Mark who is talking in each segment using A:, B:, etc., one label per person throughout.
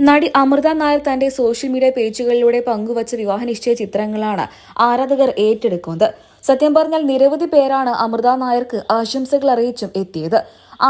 A: നടി അമൃത നായർ തന്റെ social media പേജുകളിലൂടെ പങ്കുവച്ച വിവാഹ നിശ്ചയ ചിത്രങ്ങളാണ് ആരാധകർ ഏറ്റെടുക്കുന്നത്. സത്യം പറഞ്ഞാൽ നിരവധി പേരാണ് അമൃത നായർക്ക് ആശംസകൾ അറിയിച്ചും എത്തിയത്.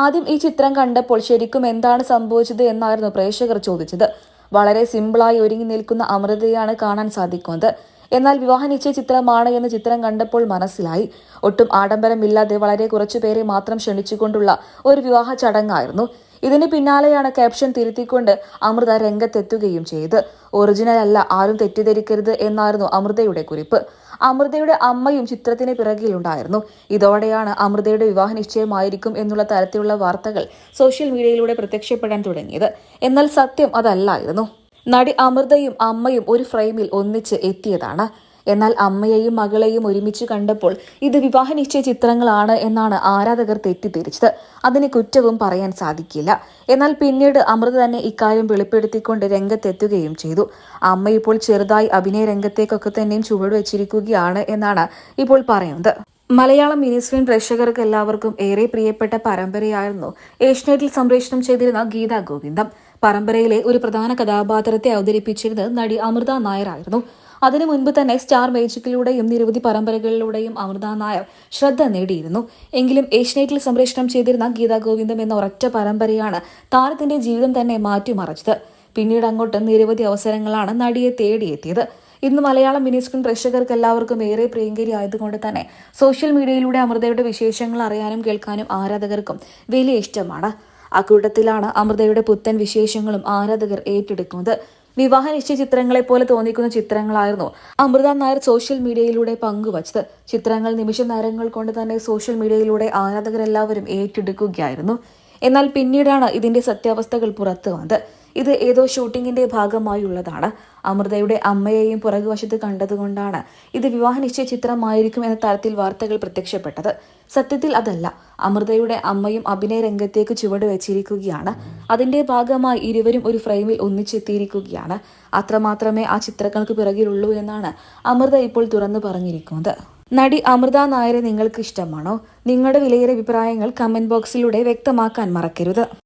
A: ആദ്യം ഈ ചിത്രം കണ്ടപ്പോൾ ശരിക്കും എന്താണ് സംഭവിച്ചത് എന്നായിരുന്നു പ്രേക്ഷകർ ചോദിച്ചത്. വളരെ സിമ്പിളായി ഒരുങ്ങി നിൽക്കുന്ന അമൃതയാണ് കാണാൻ സാധിക്കുന്നത്. എന്നാൽ വിവാഹ നിശ്ചയ ചിത്രമാണ് എന്ന ചിത്രം കണ്ടപ്പോൾ മനസ്സിലായി. ഒട്ടും ആഡംബരമില്ലാതെ വളരെ കുറച്ചുപേരെ മാത്രം ക്ഷണിച്ചുകൊണ്ടുള്ള ഒരു വിവാഹ ചടങ്ങായിരുന്നു. ഇതിന് പിന്നാലെയാണ് ക്യാപ്ഷൻ തിരുത്തിക്കൊണ്ട് അമൃത രംഗത്തെത്തുകയും ചെയ്ത്. ഒറിജിനൽ അല്ല ആരും തെറ്റിദ്ധരിക്കരുത് എന്നായിരുന്നു അമൃതയുടെ കുറിപ്പ്. അമൃതയുടെ അമ്മയും ചിത്രത്തിന് പിറകിലുണ്ടായിരുന്നു ഇതോടെയാണ് അമൃതയുടെ വിവാഹ നിശ്ചയമായിരിക്കും എന്നുള്ള തരത്തിലുള്ള വാർത്തകൾ സോഷ്യൽ മീഡിയയിലൂടെ പ്രത്യക്ഷപ്പെടാൻ തുടങ്ങിയത്. എന്നാൽ സത്യം അതല്ലായിരുന്നു. നടി അമൃതയും അമ്മയും ഒരു ഫ്രെയിമിൽ ഒന്നിച്ച് എത്തിയതാണ്. എന്നാൽ അമ്മയെയും മകളെയും ഒരുമിച്ച് കണ്ടപ്പോൾ ഇത് വിവാഹ നിശ്ചയ ചിത്രങ്ങളാണ് എന്നാണ് ആരാധകർ തെറ്റിദ്ധരിച്ചത്. അതിന് കുറ്റവും പറയാൻ സാധിക്കില്ല. എന്നാൽ പിന്നീട് അമൃത തന്നെ ഇക്കാര്യം വെളിപ്പെടുത്തിക്കൊണ്ട് രംഗത്തെത്തുകയും ചെയ്തു. അമ്മ ഇപ്പോൾ ചെറുതായി അഭിനയ രംഗത്തേക്കൊക്കെ തന്നെയും ചുവടുവെച്ചിരിക്കുകയാണ് എന്നാണ് ഇപ്പോൾ പറയുന്നത്. മലയാളം മിനിസ്ക്രീൻ പ്രേക്ഷകർക്ക് എല്ലാവർക്കും ഏറെ പ്രിയപ്പെട്ട പരമ്പരയായിരുന്നു ഏഷ്യനെറ്റിൽ സംപ്രേഷണം ചെയ്തിരുന്ന ഗീതാ ഗോവിന്ദം. പരമ്പരയിലെ ഒരു പ്രധാന കഥാപാത്രത്തെ അവതരിപ്പിച്ചിരുന്നത് നടി അമൃത നായരായിരുന്നു. അതിനു മുൻപ് തന്നെ സ്റ്റാർ മേജിക്കിലൂടെയും നിരവധി പരമ്പരകളിലൂടെയും അമൃത നായർ ശ്രദ്ധ നേടിയിരുന്നു. എങ്കിലും ഏഷ്യനെറ്റിൽ സംപ്രേഷണം ചെയ്തിരുന്ന ഗീതാ ഗോവിന്ദം എന്ന ഒരൊറ്റ പരമ്പരയാണ് താരത്തിന്റെ ജീവിതം തന്നെ മാറ്റിമറിച്ചത്. പിന്നീട് അങ്ങോട്ട് നിരവധി അവസരങ്ങളാണ് നടിയെ തേടിയെത്തിയത്. ഇന്ന് മലയാളം മിനി സ്ക്രീൻ പ്രേക്ഷകർക്ക് എല്ലാവർക്കും ഏറെ പ്രിയങ്കരി ആയതുകൊണ്ട് തന്നെ സോഷ്യൽ മീഡിയയിലൂടെ അമൃതയുടെ വിശേഷങ്ങൾ അറിയാനും കേൾക്കാനും ആരാധകർക്കും വലിയ ഇഷ്ടമാണ്. അക്കൂട്ടത്തിലാണ് അമൃതയുടെ പുത്തൻ വിശേഷങ്ങളും ആരാധകർ ഏറ്റെടുക്കുന്നത്. വിവാഹ നിശ്ചയ ചിത്രങ്ങളെ പോലെ തോന്നിക്കുന്ന ചിത്രങ്ങളായിരുന്നു അമൃത നായർ സോഷ്യൽ മീഡിയയിലൂടെ പങ്കുവച്ചത്. ചിത്രങ്ങൾ നിമിഷ നേരങ്ങൾ കൊണ്ട് തന്നെ സോഷ്യൽ മീഡിയയിലൂടെ ആരാധകരെല്ലാവരും ഏറ്റെടുക്കുകയായിരുന്നു. എന്നാൽ പിന്നീടാണ് ഇതിന്റെ സത്യാവസ്ഥകൾ പുറത്തു വന്നത് ഇത് ഏതോ ഷൂട്ടിങ്ങിന്റെ ഭാഗമായുള്ളതാണ്. അമൃതയുടെ അമ്മയെയും പുറകുവശത്ത് കണ്ടതുകൊണ്ടാണ് ഇത് വിവാഹ നിശ്ചയ ചിത്രമായിരിക്കും എന്ന തരത്തിൽ വാർത്തകൾ പ്രത്യക്ഷപ്പെട്ടത്. സത്യത്തിൽ അതല്ല അമൃതയുടെ അമ്മയും അഭിനയ രംഗത്തേക്ക് ചുവട് വെച്ചിരിക്കുകയാണ്. അതിന്റെ ഭാഗമായി ഇരുവരും ഒരു ഫ്രെയിമിൽ ഒന്നിച്ചെത്തിയിരിക്കുകയാണ്. അത്രമാത്രമേ ആ ചിത്രങ്ങൾക്ക് പിറകിലുള്ളൂ എന്നാണ് അമൃത ഇപ്പോൾ തുറന്നു പറഞ്ഞിരിക്കുന്നത്. നടി അമൃത നായരെ നിങ്ങൾക്ക് ഇഷ്ടമാണോ? നിങ്ങളുടെ വിലയേറെ അഭിപ്രായങ്ങൾ കമന്റ് ബോക്സിലൂടെ വ്യക്തമാക്കാൻ മറക്കരുത്.